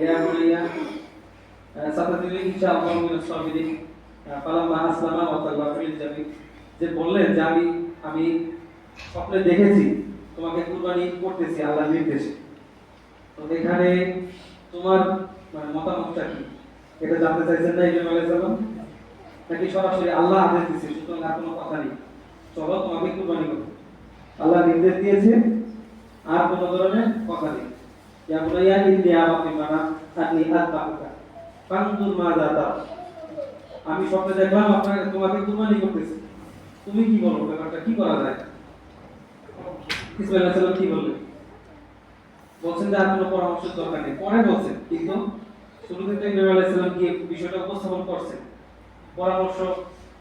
يا بني ستجدني إن شاء الله من الصابرين فلما أسلم وتلاه للجبين যে বললেন যে আমি আমি স্বপ্নে দেখেছি তোমাকে কুরবানি করতেছি আল্লাহর নির্দেশে তো এখানে তোমার মানে মতামতটা কি এটা জানতে চাইছেন না ইব্রাহিম আলাইহিস সালাম নাকি সরাসরি আল্লাহ আদেশ দিয়েছে সুতরাং আর কোনো কথা নেই চলো তোমাকে কুরবানি করো আল্লাহ নির্দেশ দিয়েছে আর কোনো ধরনের কথা নেই ইয়া বুনাইয়া ইন্নি আবাকি মানা আনি আতবাকা ফানজুর মা দাতা আমি স্বপ্নে দেখলাম আপনাকে তোমাকে কুরবানি করতেছি তুমি কি বলো ব্যাপারটা কি করা যায় ইসমাইল আলাইহিস কি বললেন বলছেন যে আর কোনো পরামর্শের দরকার নেই পরে বলছেন কিন্তু শুরুতে তো ইব্রাহিম আলাইহিস কি বিষয়টা উপস্থাপন করছেন পরামর্শ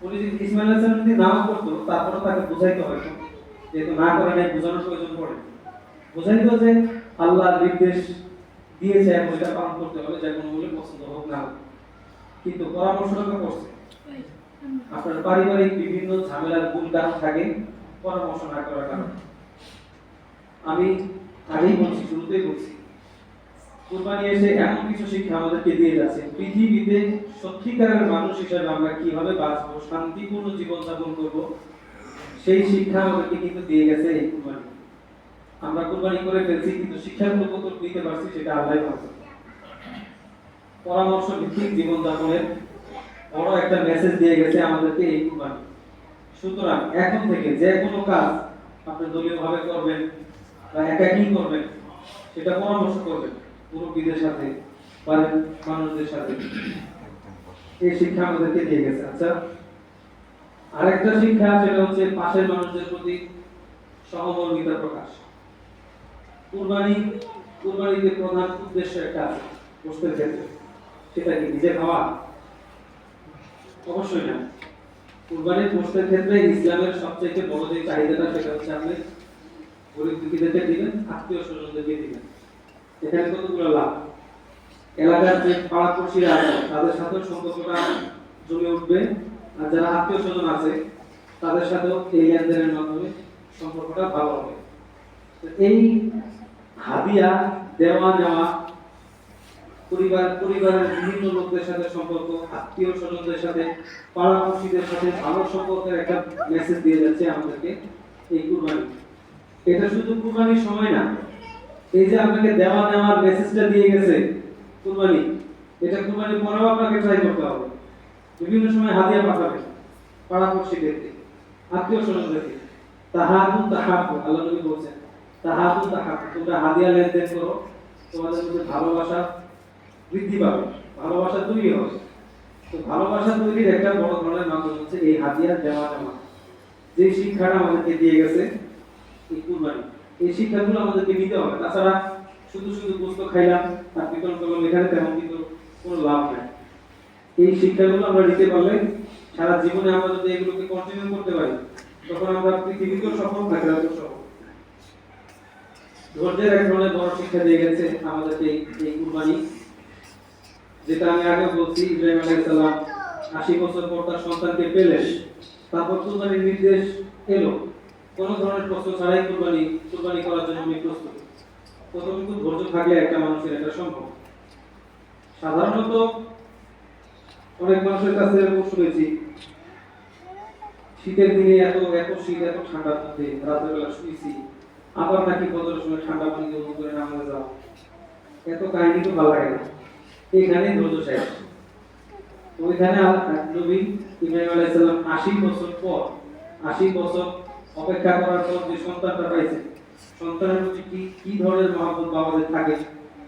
উনি যদি ইসমাইল আলাইহিস যদি নাও করতো তারপরে তাকে বুঝাইতে হয়তো যেহেতু না করে নাই বোঝানোর প্রয়োজন পড়ে বুঝাইতো যে আল্লাহর নির্দেশ দিয়েছে এখন এটা পালন করতে হবে যা কোনো মূল্যে পছন্দ হোক না কিন্তু পরামর্শটা করছে। আপনার পারিবারিক বিভিন্ন ঝামেলার কারণ থাকে পরামর্শ না করার কারণে। আমি আগেই বলছি, শুরুতেই বলছি। কোরবানি এসে এমন কিছু শিক্ষা আমাদেরকে দিয়ে যাচ্ছে, পৃথিবীতে সত্যিকারের মানুষ হিসেবে আমরা কীভাবে বাঁচবো, শান্তিপূর্ণ জীবনযাপন করব, সেই শিক্ষা আমাদেরকে কিন্তু দিয়ে গেছে এই কোরবানি। আমরা কোরবানি করে ফেলছি, কিন্তু শিক্ষাগুলো কত দিতে পারছি সেটা আল্লাহ ভালো পরামর্শ ভিত্তিক জীবনযাপনের বড় একটা মেসেজ দিয়ে গেছে আমাদেরকে এই কোরবানি। সুতরাং এখন থেকে যে কোনো কাজ আপনি দলীয়ভাবে করবেন বা একাকী করবেন, সেটা পরামর্শ করবেন মুরব্বীদের সাথে বাড়ির মানুষদের সাথে। এই শিক্ষা আমাদেরকে দিয়ে গেছে। আচ্ছা আরেকটা শিক্ষা সেটা হচ্ছে পাশের মানুষদের প্রতি সহমর্মিতা প্রকাশ। কুরবানি, কুরবানিতে প্রধান উদ্দেশ্য একটা গোষ্ঠের ক্ষেত্রে সেটা কি নিজে খাওয়া? অবশ্যই না। কুরবানির গোষ্ঠের ক্ষেত্রে ইসলামের সবচেয়ে বড় যে চাহিদাটা, সেটা হচ্ছে আপনি গরিব দুঃখীদেরকে দিবেন, আত্মীয় স্বজনদেরকে দিবেন। এখানে কতগুলো লাভ? এলাকার যে পাড়া পড়শিরা আছে, তাদের সাথেও সম্পর্কটা জমে উঠবে। আর যারা আত্মীয় স্বজন আছে, তাদের সাথেও এই লেনদেনের মাধ্যমে সম্পর্কটা ভালো হবে। এই হাদিয়া দেওয়া নেওয়া, পরিবার, পরিবারের বিভিন্ন লোকদের সাথে সম্পর্ক, আত্মীয় স্বজনদের সাথে, পাড়াপড়শিদের সাথে ভালো সম্পর্কের একটা মেসেজ দিয়ে যাচ্ছে আমাদেরকে এই কুরবানি। এটা শুধু কুরবানির সময় না, এই যে আপনাকে দেওয়া নেওয়ার মেসেজটা দিয়ে গেছে কুরবানি, এটা কুরবানির পরেও আপনাকে ট্রাই করতে হবে। বিভিন্ন সময় হাদিয়া পাঠাবেন পাড়াপড়শিদেরকে, আত্মীয় স্বজনদেরকে। তাহাদু তাহাবু আল্লাহ নবী বলছেন। তাহাদু তাহাবু তোমরা হাদিয়া লেনদেন করো। তোমাদের মধ্যে ভালোবাসা বৃদ্ধি পাবে। ভালোবাসা তৈরি হবে। তো ভালোবাসা তৈরির একটা বড় ধরনের মাধ্যম হচ্ছে এই হাদিয়া দেওয়া নেওয়া যে শিক্ষাটা আমাদেরকে দিয়ে গেছে এই কুরবানি। এই শিক্ষাগুলো আমাদেরকে নিতে হবে। তাছাড়া শুধু শুধু পুস্তক খাইলাম আর বিতরণ করলাম এখানে তেমন কিন্তু কোনো লাভ নাই। এই শিক্ষাগুলো আমরা নিতে পারলে সারা জীবনে আমরা যদি এগুলোকে কন্টিনিউ করতে পারি, তখন আমরা পৃথিবীতেও সফল আখেরাতেও সফল ধৈর্যের এক ধরনের বড় শিক্ষা দিয়ে গেছে আমাদেরকে এই- কুরবানি। যেটা আমি আগে বলছি, ইব্রাহিম আলাইহিস সালাম আশি বছর পর তার সন্তানকে পেলেন তারপর নির্দেশ এলো। কোনো ধরনের প্রশ্ন ছাড়াই কুরবানি কুরবানি করার জন্য আমি প্রস্তুত। কতটুকু ধৈর্য থাকলে একটা মানুষের এটা সম্ভব। সাধারণত অনেক মানুষের কাছে এরকম শুনেছি, শীতের দিনে এত এত শীত, এত ঠান্ডার মধ্যে রাতের বেলা শুয়েছি আবার নাকি বদলের সময় ঠান্ডা পানি দিয়ে করে নামাজে যাও এত কাহিনী তো ভালো লাগে না। এখানে ধৈর্য শেষ। ওইখানে নবী ইব্রাহিম আলাইহিস সালাম 80 বছর পর 80 বছর অপেক্ষা করার পর যে সন্তানটা পাইছে, সন্তানের প্রতি কি কি ধরনের মহব্বত বাবাদের থাকে,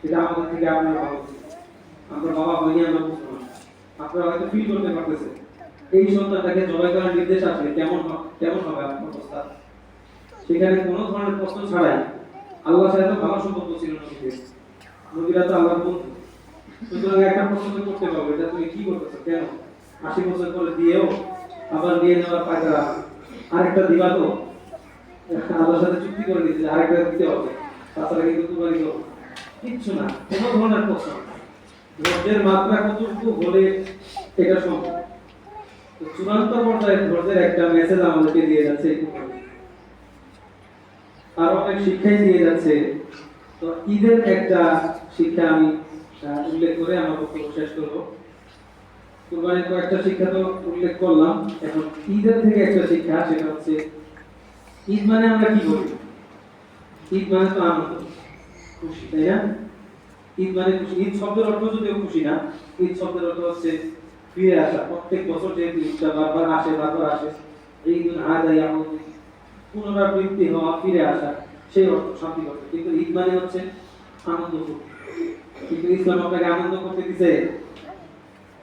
সেটা আমাদের থেকে আপনার ভালো। আমরা বাবা হইনি, আমরা বুঝব না আপনারা হয়তো ফিল করতে পারতেছেন। এই সন্তানটাকে জবাই করার নির্দেশ আসলে কেমন কেমন হবে আপনার অবস্থা? সেখানে কোনো ধরনের প্রশ্ন ছাড়াই আল্লাহ তো ভালো সম্পর্ক ছিল নবীরা তো আল্লাহর বন্ধু। সুতরাং একটা প্রশ্ন করতে পারবে এটা তুমি কি করতেছো, কেন? আশি বছর পরে দিয়েও আবার দিয়ে নেওয়ার টাকা আরেকটা দিবা তো? আল্লাহর সাথে চুক্তি করে নিয়েছে আরেকটা দিতে হবে। তাছাড়া কিন্তু তোমারই তো কিচ্ছু না, কোনো ধরনের প্রশ্ন। ধৈর্যের মাত্রা কতটুকু হলে এটা সম্ভব? চূড়ান্ত পর্যায়ে ধৈর্যের একটা মেসেজ আমাদেরকে দিয়ে যাচ্ছে এই। আর অনেক শিক্ষাই দিয়ে যাচ্ছে। তো ঈদের একটা শিক্ষা আমি উল্লেখ করে আমার বক্তব্য শেষ করব। কুরবানির কয়েকটা শিক্ষা তো উল্লেখ করলাম। এখন ঈদের থেকে একটা শিক্ষা, সেটা হচ্ছে, ঈদ মানে আমরা কি বলি ঈদ মানে তো আনন্দ, খুশি, তাই না? ঈদ মানে খুশি। ঈদ শব্দের অর্থ যদিও খুশি না, ঈদ শব্দের অর্থ হচ্ছে ফিরে আসা। প্রত্যেক বছর যেহেতু ঈদটা বারবার আসে বারবার আসে, এই দিন আদায় আমাদের পুনরাবৃত্তি হওয়া, ফিরে আসা, সেই অর্থ শান্তি করতে কিন্তু ঈদ মানে হচ্ছে আনন্দ। কিন্তু ইসলাম আপনাকে আনন্দ করতে দিছে?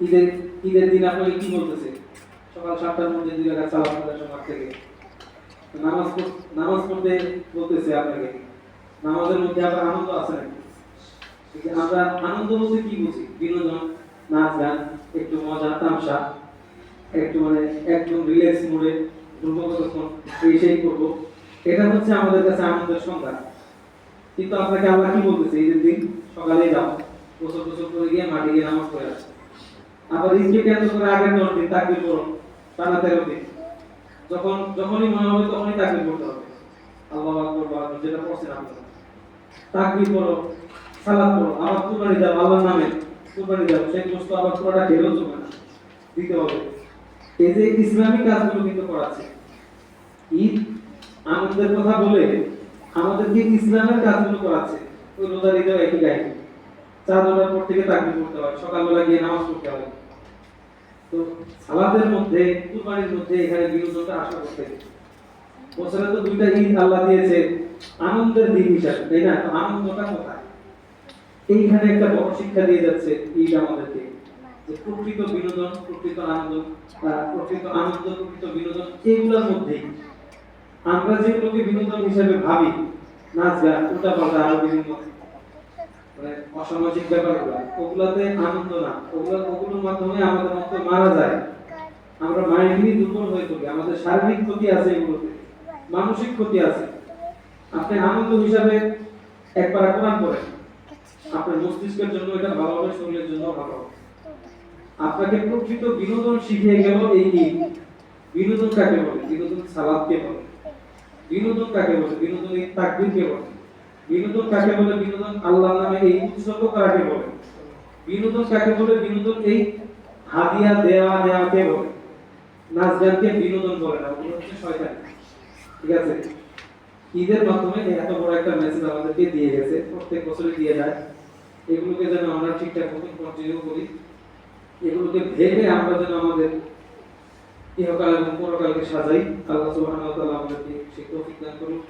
ঈদের ঈদের দিন আপনাকে কি বলতেছে? সকাল সাতটার মধ্যে দুই রাকাত সালাত পড়ার সময় থেকে। নামাজ নামাজ পড়তে বলতেছে আপনাকে। নামাজের মধ্যে আবার আনন্দ আছে নাকি? আমরা আনন্দ বলতে কি বুঝি? বিনোদন, নাচ গান, একটু মজা, তামসা, একটু মানে একদম রিল্যাক্স মোডে এই সেই করব, এটা হচ্ছে আমাদের কাছে আনন্দের সংজ্ঞা। কিন্তু আপনাকে আল্লাহ কি বলতেছে? ঈদের দিন সকালে যাও, গোসল গোসল করে গিয়ে মাঠে গিয়ে নামাজ পড়ে আসো। আবার ঈদকে কেন্দ্র করে আগের দশ দিন তাকবির পড়ো টানা তেরো দিন। যখন, যখনই মনে হবে তখনই তাকবির পড়তে হবে। আল্লাহ আকবর, বা যেটা পড়ছেন আপনারা তাকবির পড়ো সালাদ পড়ো, আবার কুরবানি দাও, আল্লাহর নামে কুরবানি দাও। সেই বস্তু আবার পুরোটা খেলেও চলবে না। দিতে হবে। এই যে ইসলামিক কাজগুলো কিন্তু করাচ্ছে। ঈদ, আনন্দের কথা বলে আমাদেরকে ইসলামের কাজগুলো করাচ্ছে। ওই রোজার ঈদেও একই কাহিনী চাঁদ ওঠার পর থেকে তাকবির করতে হয়, সকালবেলা গিয়ে নামাজ পড়তে হয়। তো সালাতের মধ্যে, কুরবানির মধ্যে এখানে বিনোদনটা আশা করতে। বছরে তো দুইটা ঈদ আল্লাহ দিয়েছে, আনন্দের দিন হিসাবে, তাই না? আনন্দটা কোথায়? এইখানে একটা বড় শিক্ষা দিয়ে যাচ্ছে ঈদ আমাদেরকে। প্রকৃত বিনোদন, প্রকৃত আনন্দ প্রকৃত আনন্দ, প্রকৃত বিনোদন এইগুলোর মধ্যেই আমরা যেগুলোকে বিনোদন হিসেবে ভাবি, নাচ গান, উল্টা পাল্টা আরও বিভিন্ন মানে অসামাজিক ব্যাপারগুলো, ওগুলাতে আনন্দ না। ওগুলো, ওগুলোর মাধ্যমে আমাদের মতো মারা যায়। আমরা মাইন্ডলি দুর্বল হয়ে পড়ি। আমাদের শারীরিক ক্ষতি আছে এগুলোতে। মানসিক ক্ষতি আছে। আপনি আনন্দ হিসাবে একবার কোরআন পড়েন। আপনার মস্তিষ্কের জন্য এটা ভালো হবে, শরীরের জন্য ভালো হবে। আপনাকে প্রকৃত বিনোদন শিখিয়ে গেল এই ঈদ বিনোদন কাকে বলে? বিনোদন সালাদকে বলে। বিনোদন কাকে বলে? বিনোদন এই তাকবীরকে বলে। বিনোদন কাকে বলে? বিনোদন আল্লাহর নামে এই উৎসর্গ করাকে বলে। বিনোদন কাকে বলে? বিনোদন এই হাদিয়া দেওয়া নেওয়াকে বলে। নাচ বিনোদন বলে না, ওগুলো হচ্ছে শয়তান। ঠিক আছে? ঈদের মাধ্যমে এত বড় একটা মেসেজ আমাদেরকে দিয়ে গেছে, প্রত্যেক বছরই দিয়ে যায়। এগুলোকে যেন আমরা ঠিকঠাক মতন কন্টিনিউ করি। এগুলোকে ভেবে আমরা যেন আমাদের ইহকাল এবং পরকালকে সাজাই আল্লাহ সুবহানাহু ওয়া তাআলা আমাদেরকে সেই তৌফিক দান করুন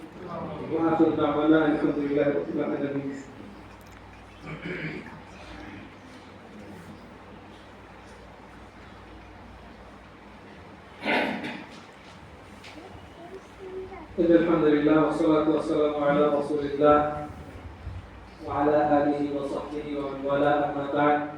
ওয়া আখিরু দাওয়ানা আলহামদুলিল্লাহি রাব্বিল আলামিন إن الحمد لله والصلاة والسلام على رسول الله وعلى آله وصحبه ومن والاه أما بعد فقد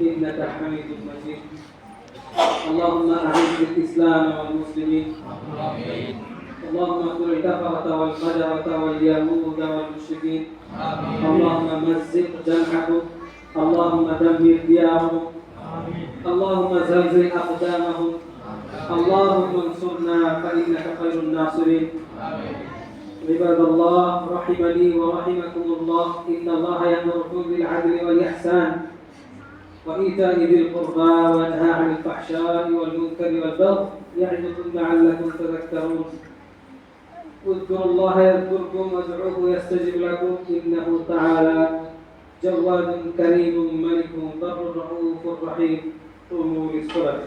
إنك حميد مجيد اللهم أعز الإسلام والمسلمين. اللهم اغفر الكفرة والفجرة واليهود والمشركين. اللهم مزق جمعهم اللهم دمر ديارهم. اللهم زلزل أقدامهم. اللهم انصرنا فإنك خير الناصرين. عباد الله رحمني ورحمكم الله. إن الله يأمركم بالعدل والإحسان. وإيتاء ذي القربى وينهى عن الفحشاء والمنكر والبغي يعظكم لعلكم تذكرون. اذكروا الله يذكركم وادعوه يستجب لكم. إنه تعالى جواد كريم ملك بر رؤوف رحيم. قوموا للصلاة.